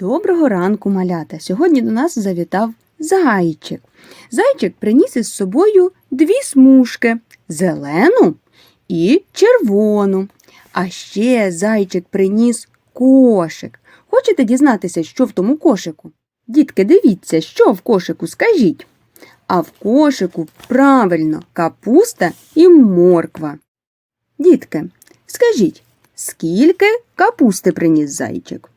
Доброго ранку, малята! Сьогодні до нас завітав зайчик. Зайчик приніс із собою дві смужки зелену і червону. А ще зайчик приніс кошик. Хочете дізнатися, що в тому кошику? Дітки, дивіться, що в кошику, скажіть. А в кошику правильно капуста і морква. Дітки, скажіть, скільки капусти приніс зайчик?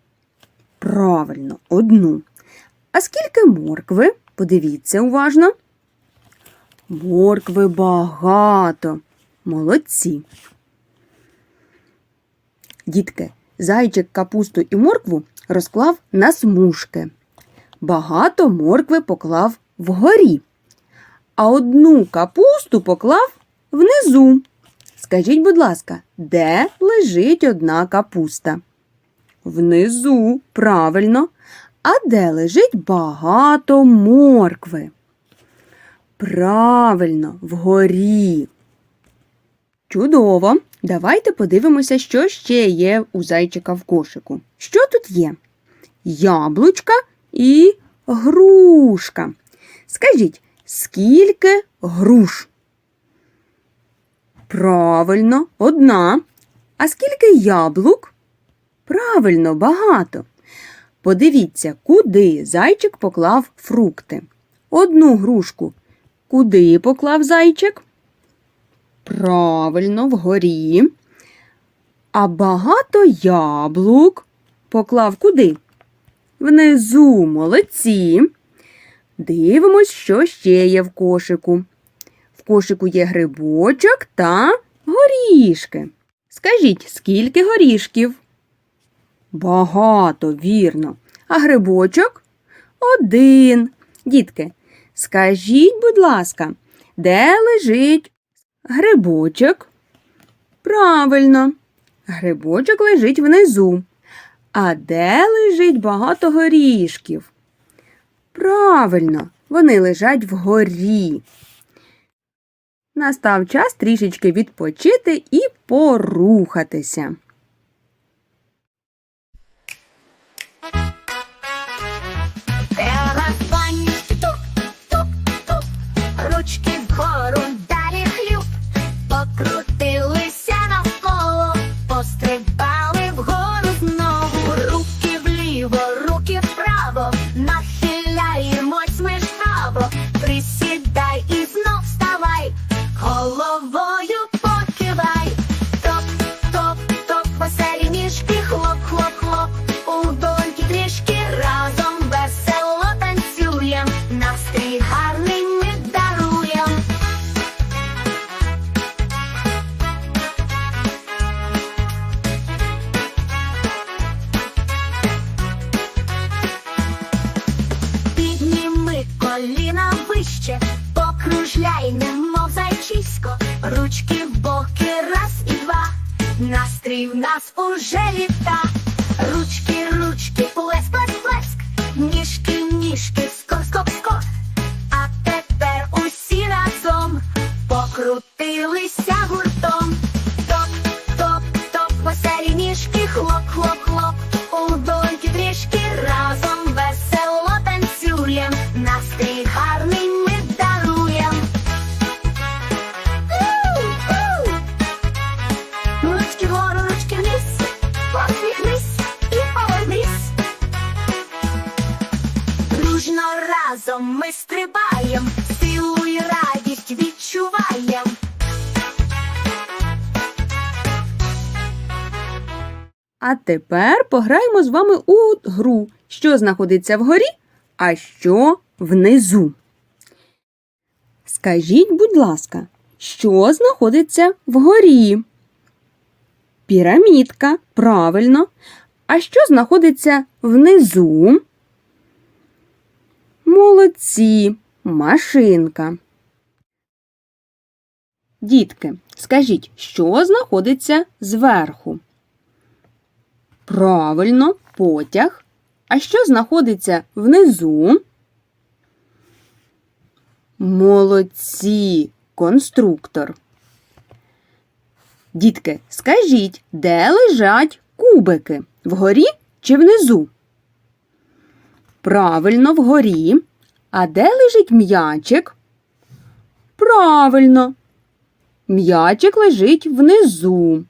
Правильно, одну. А скільки моркви? Подивіться уважно. Моркви багато. Молодці. Дітки, зайчик капусту і моркву розклав на смужки. Багато моркви поклав вгорі, а одну капусту поклав внизу. Скажіть, будь ласка, де лежить одна капуста? Внизу, правильно. А де лежить багато моркви? Правильно, вгорі. Чудово. Давайте подивимося, що ще є у зайчика в кошику. Що тут є? Яблучка і грушка. Скажіть, скільки груш? Правильно, одна. А скільки яблук? Правильно, багато. Подивіться, куди зайчик поклав фрукти. Одну грушку. Куди поклав зайчик? Правильно, вгорі. А багато яблук поклав куди? Внизу молодці. Дивимось, що ще є в кошику. В кошику є грибочок та горішки. Скажіть, скільки горішків? Багато, вірно. А грибочок? Один. Дітки, скажіть, будь ласка, де лежить грибочок? Правильно, грибочок лежить внизу. А де лежить багато горішків? Правильно, вони лежать вгорі. Настав час трішечки відпочити і порухатися. Покружляй, немов зайчисько, ручки в боки, раз і два. Настрій в нас уже літа. Ручки, ручки, плеск, плеск, плеск, ніжки, ніжки, разом ми стрибаєм, силу і радість відчуваєм. А тепер пограємо з вами у гру, що знаходиться вгорі, а що внизу. Скажіть, будь ласка, що знаходиться вгорі? Пірамідка, правильно. А що знаходиться внизу? Молодці, машинка. Дітки, скажіть, що знаходиться зверху? Правильно, потяг. А що знаходиться внизу? Молодці, конструктор. Дітки, скажіть, де лежать кубики? Вгорі чи внизу? Правильно, вгорі. А де лежить м'ячик? Правильно. М'ячик лежить внизу.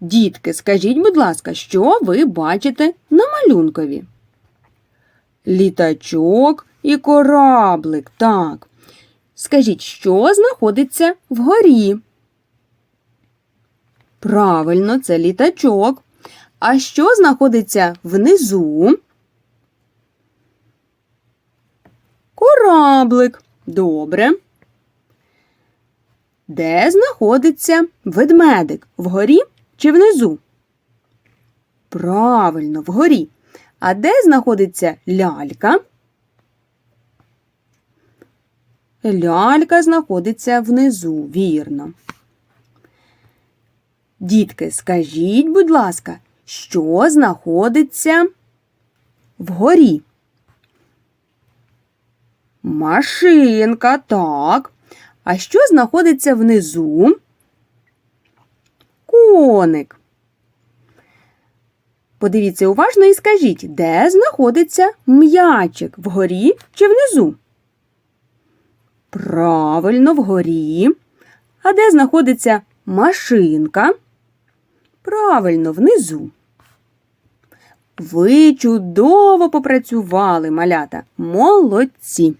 Дітки, скажіть, будь ласка, що ви бачите на малюнкові? Літачок і кораблик. Так. Скажіть, що знаходиться вгорі? Правильно, це літачок. А що знаходиться внизу? Кораблик. Добре. Де знаходиться ведмедик? Вгорі чи внизу? Правильно, вгорі. А де знаходиться лялька? Лялька знаходиться внизу, вірно. Дітки, скажіть, будь ласка, що знаходиться вгорі? Машинка, так. А що знаходиться внизу? Коник. Подивіться уважно і скажіть, де знаходиться м'ячик вгорі чи внизу? Правильно, вгорі. А де знаходиться машинка? Правильно, внизу. Ви чудово попрацювали, малята. Молодці.